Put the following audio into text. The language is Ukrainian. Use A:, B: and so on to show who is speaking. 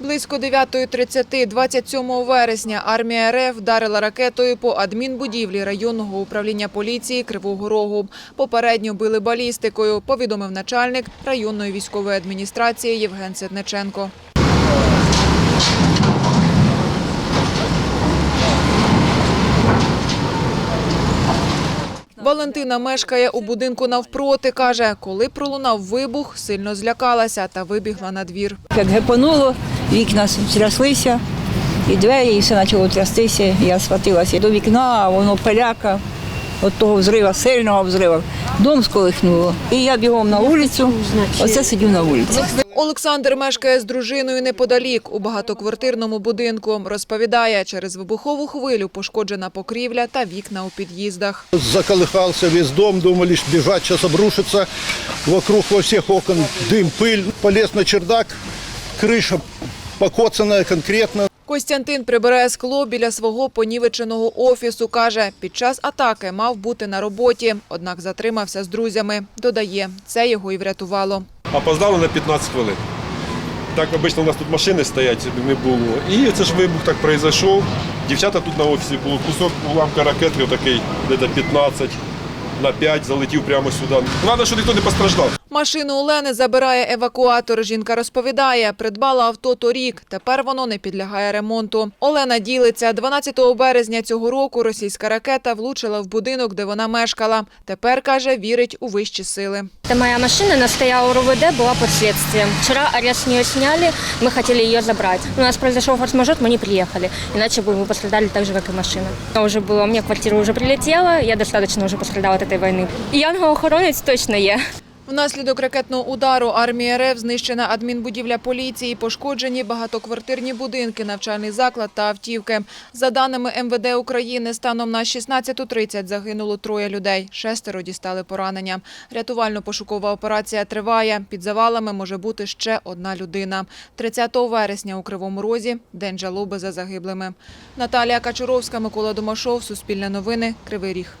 A: Близько 9.30 27 вересня армія РФ вдарила ракетою по адмінбудівлі районного управління поліції Кривого Рогу. Попередньо били балістикою, повідомив начальник районної військової адміністрації Євген Сидниченко. Валентина мешкає у будинку навпроти. Каже, коли пролунав вибух, сильно злякалася та вибігла на двір.
B: Як гепануло, вікна зтряслися, і двері, і все почало трястися. Я схватилася до вікна, а воно поляка. От того взрива, сильного взрива. Дом сколихнуло. І я бігом на вулицю, оце сидів на вулиці.
A: Олександр мешкає з дружиною неподалік у багатоквартирному будинку. Розповідає, через вибухову хвилю пошкоджена покрівля та вікна у під'їздах.
C: Заколыхался весь дом, думали, что бежать, сейчас обрушится. Вокруг во всех окон дым, пыль. Полез на чердак, крыша покоцанная конкретно.
A: Костянтин прибирає скло біля свого понівеченого офісу. Каже, під час атаки мав бути на роботі, однак затримався з друзями. Додає, це його і врятувало.
D: опоздали на 15 хвилин. Так обично у нас тут машини стоять, не було. І це ж вибух так пройшов. Дівчата тут на офісі було кусок уламка ракети, отакий, десь 15 на 5, залетів прямо сюди. Головне, що ніхто не постраждав.
A: Машину Олени забирає евакуатор. Жінка розповідає, придбала авто торік. Тепер воно не підлягає ремонту. Олена ділиться. 12 березня цього року російська ракета влучила в будинок, де вона мешкала. Тепер, каже, вірить у вищі сили.
E: Это моя машина, она стояла у РУВД, была под следствием. Вчера арест с нее сняли, мы хотели ее забрать. У нас произошел форс-мажор, мы не приехали. Иначе бы мы пострадали так же, как и машина. Она уже была, у меня квартира уже прилетела, я достаточно уже пострадала от этой войны. И янгол-охоронець точно є.
A: Внаслідок ракетного удару армії РФ знищена адмінбудівля поліції, пошкоджені багатоквартирні будинки, навчальний заклад та автівки. За даними МВД України, станом на 16.30 загинуло троє людей, шестеро дістали поранення. Рятувально-пошукова операція триває. Під завалами може бути ще одна людина. 30 вересня у Кривому Розі – день жалоби за загиблими. Наталія Качуровська, Микола Домашов, Суспільне новини, Кривий Ріг.